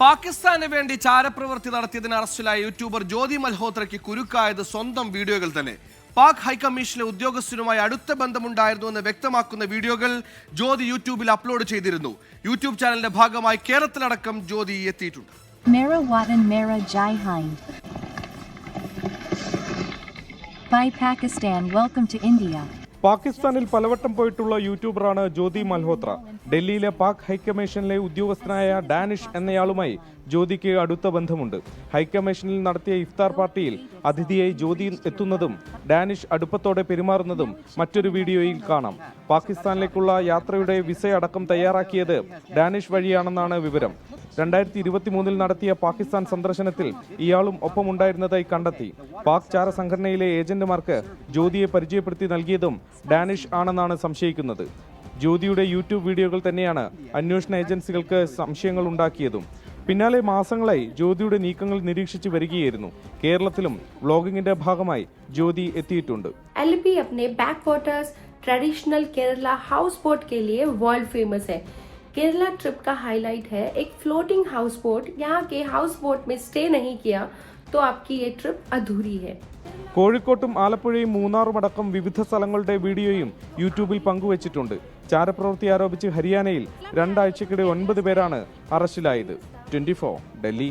പാകിസ്ഥാന് വേണ്ടി ചാരപ്രവൃത്തി നടത്തിയതിന് അറസ്റ്റിലായ യൂട്യൂബർ ജ്യോതി മൽഹോത്രയ്ക്ക് കുരുക്കായത് സ്വന്തം വീഡിയോകൾ തന്നെ പാക് ഹൈക്കമ്മീഷനിലെ ഉദ്യോഗസ്ഥരുമായി അടുത്ത ബന്ധമുണ്ടായിരുന്നു എന്ന് വ്യക്തമാക്കുന്ന വീഡിയോകൾ ജ്യോതി യൂട്യൂബിൽ അപ്ലോഡ് ചെയ്തിരുന്നു യൂട്യൂബ് ചാനലിന്റെ ഭാഗമായി കേരളത്തിലടക്കം ജ്യോതി എത്തിയിട്ടുണ്ട്. By Pakistan, welcome to India. പാകിസ്ഥാനിൽ പലവട്ടം പോയിട്ടുള്ള യൂട്യൂബറാണ് ജ്യോതി മൽഹോത്ര. ഡൽഹിയിലെ പാക് ഹൈക്കമ്മീഷനിലെ ഉദ്യോഗസ്ഥനായ ഡാനിഷ് എന്നയാളുമായി ജ്യോതിക്ക് അടുത്ത ബന്ധമുണ്ട്. ഹൈക്കമ്മീഷനിൽ നടത്തിയ ഇഫ്താർ പാർട്ടിയിൽ അതിഥിയായി ജ്യോതി എത്തുന്നതും ഡാനിഷ് അടുപ്പത്തോടെ പെരുമാറുന്നതും മറ്റൊരു വീഡിയോയിൽ കാണാം. പാകിസ്ഥാനിലേക്കുള്ള യാത്രയുടെ വിസയടക്കം തയ്യാറാക്കിയത് ഡാനിഷ് വഴിയാണെന്നാണ് വിവരം. രണ്ടായിരത്തി ഇരുപത്തി മൂന്നിൽ നടത്തിയ പാകിസ്ഥാൻ സന്ദർശനത്തിൽ ഇയാളും ഒപ്പമുണ്ടായിരുന്നതായി കണ്ടെത്തി പാക് ചാര സംഘടനയിലെ ഏജന്റുമാർക്ക് ജ്യോതിയെ പരിചയപ്പെടുത്തി നൽകിയതും ഡാനിഷ് ആണെന്നാണ് സംശയിക്കുന്നത് ജ്യോതിയുടെ യൂട്യൂബ് വീഡിയോകൾ തന്നെയാണ് അന്വേഷണ ഏജൻസികൾക്ക് സംശയങ്ങൾ ഉണ്ടാക്കിയതും പിന്നാലെ മാസങ്ങളായി ജ്യോതിയുടെ നീക്കങ്ങൾ നിരീക്ഷിച്ചു വരികയായിരുന്നു കേരളത്തിലും വ്ളോഗിംഗിന്റെ ഭാഗമായി ജ്യോതി എത്തിയിട്ടുണ്ട് एलपी अपने backwaters traditional Kerala houseboat के लिए वर्ल्ड फेमस है केरला ट्रिप का हाईलाइट है एक फ्लोटिंग हाउस बोट यहाँ के हाउस बोट में स्टे नहीं किया तो आपकी ये ट्रिप अधूरी है കോഴിക്കോട്ടും ആലപ്പുഴയും മൂന്നാറും അടക്കം വിവിധ സ്ഥലങ്ങളുടെ വീഡിയോയും യൂട്യൂബിൽ പങ്കുവച്ചിട്ടുണ്ട് ചാരപ്രവൃത്തി ആരോപിച്ച് ഹരിയാനയിൽ രണ്ടാഴ്ചക്കിടെ ഒൻപത് പേരാണ് അറസ്റ്റിലായത് ട്വന്റി ഡൽഹി